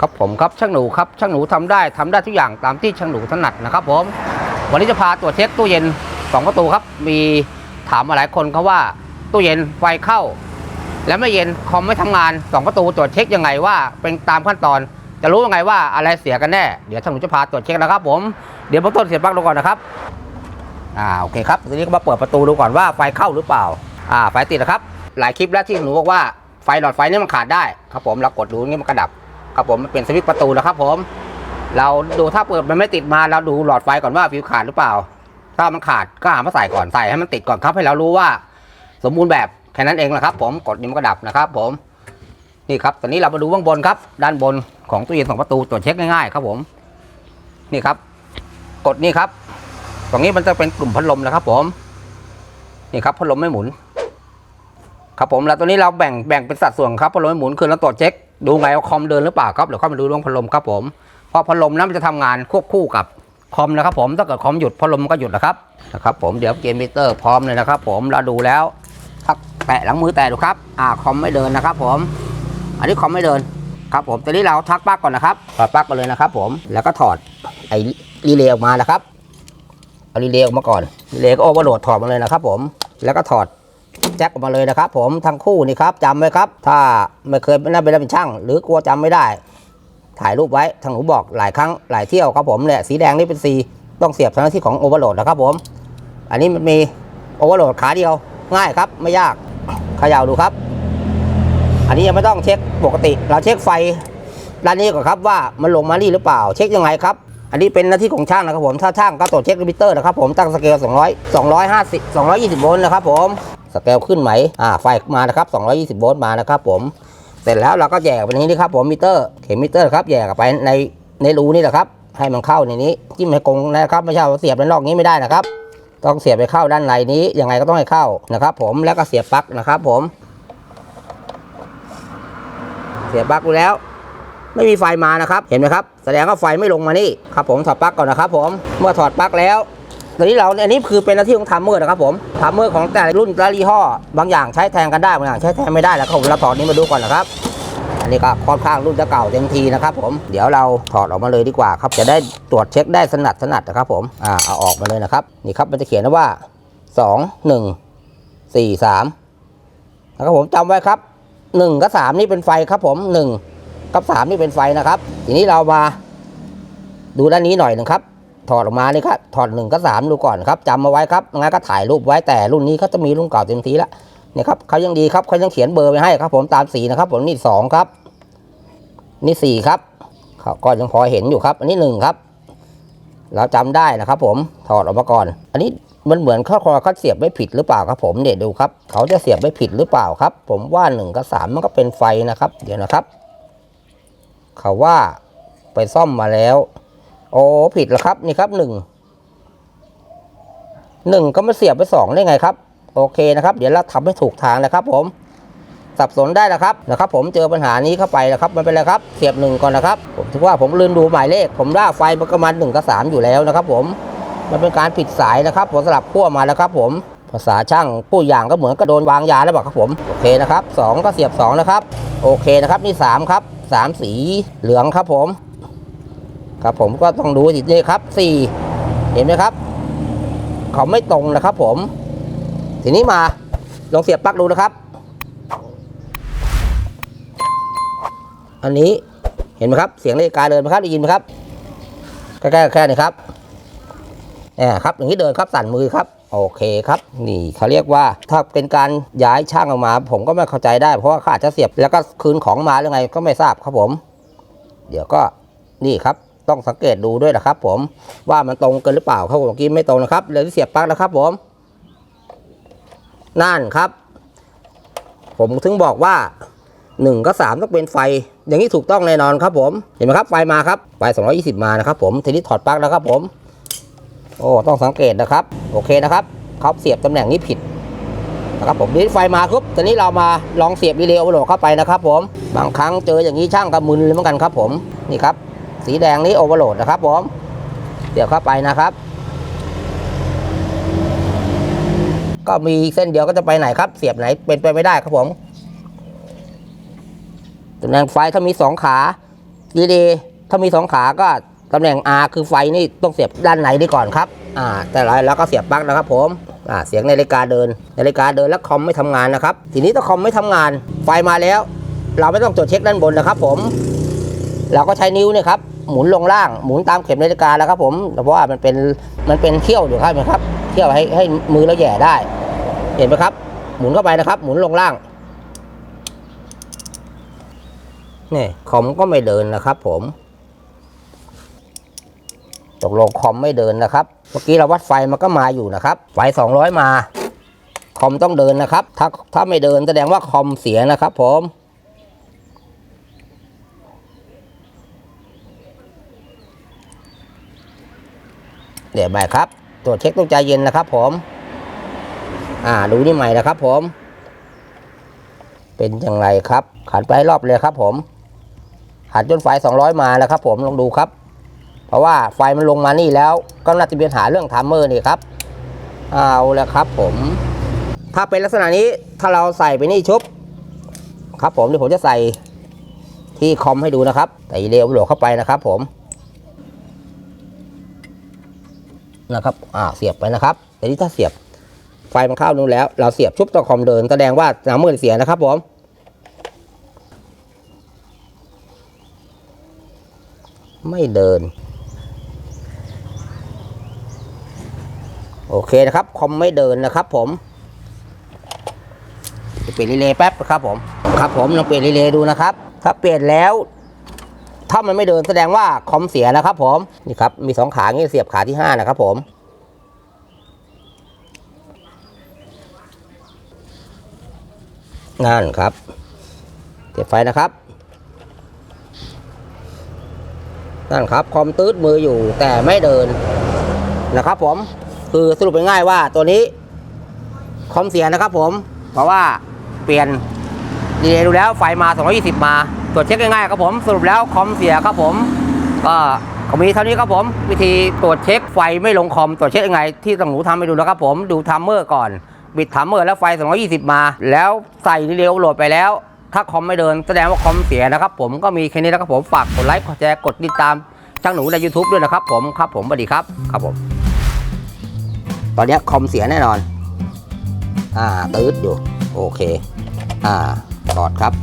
ครับผมครับช่างหนูครับช่างหนูทำได้ทำได้ทุกอย่างตามที่ช่างหนูถนัดนะครับผมวันนี้จะพาตรวจเช็คตู้เย็นสองประตูครับ มีถามมาหลายคนเขาว่าตู้เย็นไฟเข้า แล้วไม่เย็นคอมไม่ทำงานสองประตูตรวจเช็คยังไงว่าเป็นตามขั้นตอน จะรู้ยังไงว่าอะไรเสียกันแน่เดี๋ยวช่างหนูจะพาตรวจเช็คนะครับ ผมเดี๋ยวเบื้องต้นเสียบปลั๊กดูก่อนนะครับอ่าโอเคครับทีนี้ก็มาเปิดประตูดูก่อนว่าไฟเข้าหรือเปล่าอ่าไฟติดนะครับ หลายคลิปแล้วที่หนูบอกว่าไฟหลอดไฟนี่มันขาดได้ครับผมเรากดดูนี่มันกระดับ ครับผมมันเป็นสวิตช์ประตูนะครับผม เราดูถ้าเปิดมันไม่ติดมาเราดูหลอดไฟก่อนว่าฟิวขาดหรือเปล่า ถ้ามันขาดก็หามาใส่ก่อนใส่ให้มันติดก่อนครับ ให้เรารู้ว่า สมบูรณ์แบบแค่นั้นเองแหละครับ ผมกดนี่มันก็ดับนะครับผมนี่ครับตอนนี้เรามาดูข้างบนครับ ด้านบนของตู้เย็นสองประตูตรวจเช็คง่ายๆครับผม นี่ครับ กดนี่ครับ ตรงนี้มันจะเป็นกลุ่มพัดลมนะครับ ผม นี่ครับพัดลมไม่หมุน ครับผมแล้วตัวนี้เราแบ่งแบ่งเป็นสัดส่วนครับพัดลมไม่หมุนคือเราตรวจเช็คดูไงว่าคอมเดินหรือเปล่าครับเดี๋ยวเข้ามาดูเรื่องพัดลมครับผมเพราะพัดลมนั้นมันจะทำงานควบคู่กับคอมนะครับผมถ้าเกิดคอมหยุดพัดลมมันก็หยุดนะครับนะครับ ผมเดี๋ยวเกมมิเตอร์พร้อมเลยนะครับ ผมเราดูแล้วถ้าแตะหลังมือแตะดูครับอ่าคอมไม่เดินนะครับ ผม อันนี้คอมไม่เดินครับผมตอนนี้เราทักปลั๊กก่อนนะครับถอดปลั๊กไปเลยนะครับ ผมแล้วก็ถอดไอ้รีเลย์ออกมานะครับเอารีเลย์ออกมาก่อนรีเลย์ก็โอเวอร์โหลดถอดมาเลยนะครับ ผมแล้วก็ถอด แจ็คออกมาเลยนะครับ ผมทั้งคู่นี่ครับจำไว้ครับ ถ้าไม่เคยไม่ได้เป็นช่าง หรือกลัวจำไม่ได้ ถ่ายรูปไว้ทางหนูบอกหลายครั้งหลายเที่ยวครับผมเนี่ยสีแดงนี่เป็น C ต้องเสียบทางที่ของโอเวอร์โหลดนะครับผม อันนี้มันมีโอเวอร์โหลดขาเดียว ง่ายครับไม่ยากเขย่าดูครับ อันนี้ยังไม่ต้องเช็คปกติ เราเช็คไฟด้านนี้ก่อนครับว่ามันลงมานี่หรือเปล่า เช็คยังไงครับ อันนี้เป็นหน้าที่ของช่างนะครับผมถ้าช่างก็ตรวจเช็คมิเตอร์นะครับผมตั้งสเกล200 250 220โวลต์นะครับผม สเกลขึ้นไหมอ่าไฟมานะครับ220โวลต์มานะครับผมเสร็จแล้วเราก็แยกไปนี้นะครับผมมิเตอร์เข็มมิเตอร์ครับแยกไปในในรูนี่แหละครับให้มันเข้าในนี้จิ้มให้กงนะครับไม่ใช่ว่าเสียบด้านนอกนี้ไม่ได้นะครับ ต้องเสียบไปเข้าด้านในนี้ยังไงก็ต้องให้เข้านะครับ ผมแล้วก็เสียบปลั๊กนะครับ ผม เสียบปลั๊กดูแล้ว ไม่มีไฟมานะครับ เห็นไหมครับ แสดงว่าไฟไม่ลงมานี่ครับ ผมถอดปลั๊กก่อนนะครับ ผมเมื่อถอดปลั๊กแล้ว ตอนนี้เราอันนี้คือเป็นหน้าที่ของทัมเมอร์นะครับผมทัมเมอร์ของแต่ละรุ่นแต่ละยี่ห้อบางอย่างใช้แทนกันได้บางอย่างใช้แทนไม่ได้แล้วครับผมเราถอดนี้มาดูก่อนนะครับอันนี้ก็ค่อนข้างรุ่นจะเก่าเต็มทีนะครับผมเดี๋ยวเราถอดออกมาเลยดีกว่าครับจะได้ตรวจเช็คได้สนัดสนัดนะครับผมอ่าเอาออกมาเลยนะครับนี่ครับมันจะเขียนว่าสองหนึ่งสี่สามนะครับผมจำไว้ครับหนึ่งกับสามนี่เป็นไฟครับผมหนึ่งกับสามนี่เป็นไฟนะครับ ทีนี้เรามาดูด้านนี้หน่อยนึงครับ ถอดออกมานี่ครับถอดหนึ่งกับสามดูก่อนครับจำมาไว้ครับงั้นก็ถ่ายรูปไว้แต่รุ่นนี้เขาจะมีรุ่นเก่าเต็มทีแล้วเนี่ยครับเขายังดีครับเขายังเขียนเบอร์ไว้ให้ครับ ผมตามสีนะครับ ผมนี่สองครับ นี่สี่ครับเขาก็ยังพอเห็นอยู่ครับ อันนี้หนึ่งครับ เราจำได้นะครับ ผมถอดออกมาก่อน อันนี้มันเหมือนเขาเขาเสียบไม่ผิดหรือเปล่าครับ ผมเดี๋ยวดูครับ เขาจะเสียบไม่ผิดหรือเปล่าครับ ผมว่าหนึ่งกับสามมันก็เป็นไฟนะครับ เดี๋ยวนะครับ เขาว่าไปซ่อมมาแล้ว อ้ผิดแล้วครับนี่ครับหนึ่งหนึ่งก็มาเสียบไปสองได้ไงครับ โอเคนะครับ เดี๋ยวเราทำให้ถูกทางนะครับ ผมสับสนได้แล้วครับนะครับ ผมเจอปัญหานี้เข้าไปแล้วครับไม่เป็นไรครับเสียบหนึ่งก่อนนะครับผมถือว่าผมลืมดูหมายเลข ผมได้ไฟมันประมาณหนึ่งกับสามอยู่แล้วนะครับ ผมมันเป็นการผิดสายนะครับผมสลับขั้วมาแล้วครับ ผมภาษาช่างผู้อย่างก็เหมือนกับโดนวางยาแล้วบอกครับผมโอเคนะครับสองก็เสียบสองนะครับโอเคนะครับนี่สามครับสามสีเหลืองครับผม ครับผมก็ต้องดูสินี่ครับสี่เห็นไหมครับ เขาไม่ตรงนะครับ ผม ทีนี้มาลองเสียบปลั๊กดูนะครับ อันนี้เห็นไหมครับ เสียงนาฬิกาเดินไหมครับได้ยินไหมครับใกล้ๆแค่นี้ครับแอบครับอย่างนี้เดินครับสั่นมือครับ โอเคครับ นี่เขาเรียกว่าถ้าเป็นการย้ายช่างออกมา ผมก็ไม่เข้าใจได้เพราะว่าขาอาจะเสียบแล้วก็คืนของมาหรือไงก็ไม่ทราบครับผม เดี๋ยวก็นี่ครับ ต้องสังเกตดูด้วยนะครับ ผมว่ามันตรงกันหรือเปล่าครับผมเมื่อกี้ไม่ตรงนะครับเลยเสียบปลั๊กนะครับ ผม นั่นครับ ผมถึงบอกว่าหนึ่งกับสามต้องเป็นไฟ อย่างนี้ถูกต้องแน่นอนครับ ผมเห็นไหมครับไฟมาครับไฟ220 มานะครับ ผมทีนี้ถอดปลั๊กแล้วครับ ผม โอ้ต้องสังเกตนะครับ โอเคนะครับเขาเสียบตำแหน่งนี้ผิดนะครับผมนี้ไฟมาครับตอนนี้เรามาลองเสียบรีเลย์โอเวอร์โหลดเข้าไปนะครับ ผมบางครั้งเจออย่างนี้ช่างก็มึนเลยเหมือนกันครับ ผมนี่ครับ สีแดงนี้โอเวอร์โหลดนะครับผมเสียบเข้าไปนะครับ ก็มีเส้นเดียวก็จะไปไหนครับ เสียบไหนเป็นไปไม่ได้ครับผมตำแหน่งไฟถ้ามีสองขาดีๆถ้ามีสองขาก็ตำแหน่ง R คือไฟนี่ต้องเสียบด้านไหนดีก่อนครับ อ่า แต่ละแล้วก็เสียบปลั๊กนะครับผม อ่า เสียงนาฬิกาเดิน นาฬิกาเดินแล้วคอมไม่ทำงานนะครับ ทีนี้ถ้าคอมไม่ทำงาน ไฟมาแล้ว เราไม่ต้องตรวจเช็คด้านบนนะครับผม เราก็ใช้นิ้วเนี่ยครับหมุนลงล่างหมุนตามเข็มนาฬิกาแล้วครับผมเพราะว่ามันเป็นมันเป็นเขี้ยวอยู่ครับนไหมครับเขี้ยวให้ให้มือเราแย่ได้ เห็นไหมครับ หมุนเข้าไปนะครับ หมุนลงล่างนี่คอมก็ไม่เดินนะครับ ผมตกลงคอมไม่เดินนะครับเมื่อกี้เราวัดไฟมันก็มาอยู่นะครับ ไฟ 200 มา คอมต้องเดินนะครับ ถ้าถ้าไม่เดินแสดงว่าคอมเสียนะครับ ผม เดี๋ยวไปครับ ตรวจเช็คต้องใจเย็นนะครับ ผม อ่า ดูนี่ใหม่นะครับ ผม เป็นอย่างไรครับ ขันไปรอบเลยครับ ผมขันจนไฟ200 มาแล้วครับ ผมลองดูครับ เพราะว่าไฟมันลงมานี่แล้ว ก็น่าจะมีปัญหาเรื่องไทม์เมอร์นี่ครับ เอาแล้วครับ ผม ถ้าเป็นลักษณะนี้ถ้าเราใส่ไปนี่ชุบครับ ผมเดี๋ยวผมจะใส่ที่คอมให้ดูนะครับใส่เร็วโหลดเข้าไปนะครับ ผม นะครับอ่าเสียบไปนะครับแต่นี่ถ้าเสียบไฟมันเข้านู่นแล้ว เราเสียบชุบต่อคอมเดินแสดงว่าน้ำมือเสียนะครับผมไม่เดิน โอเคนะครับ คอมไม่เดินนะครับผมจะเปลี่ยนรีเลย์แป๊บนะครับผม ครับผมลองเปลี่ยนรีเลย์ดูนะครับ ถ้าเปลี่ยนแล้ว ถ้ามันไม่เดินแสดงว่าคอมเสียนะครับผมนี่ครับมีสองขางี้เสียบขาที่ห้านะครับผมนั่นครับเก็บไฟนะครับนั่นครับคอมตืดมืออยู่แต่ไม่เดินนะครับผมคือสรุปง่ายๆว่าตัวนี้คอมเสียนะครับผมเพราะว่าเปลี่ยนดีเลย์ดูแล้วไฟมา 220 มา ตรวจเช็คง่ายๆครับผมสรุปแล้วคอมเสียครับผมก็ก็มีเท่านี้ครับผม วิธีตรวจเช็คไฟไม่ลงคอมตรวจเช็คยังไง ที่ต้องหนูทำให้ดูนะครับผมดูทัมเมอร์ก่อน บิดทัมเมอร์แล้วไฟ 220 มา แล้วใส่ดีเลย์โหลดไปแล้ว ถ้าคอมไม่เดินแสดงว่าคอมเสียนะครับผมก็มีแค่นี้นะครับผมฝากกดไลค์กดแชร์กดติดตามช่างหนูใน YouTube ด้วยนะครับผมครับผมสวัสดีครับครับผม ตอนนี้คอมเสียแน่นอน อ่าตืดอยู่โอเค อ่าถอดครับ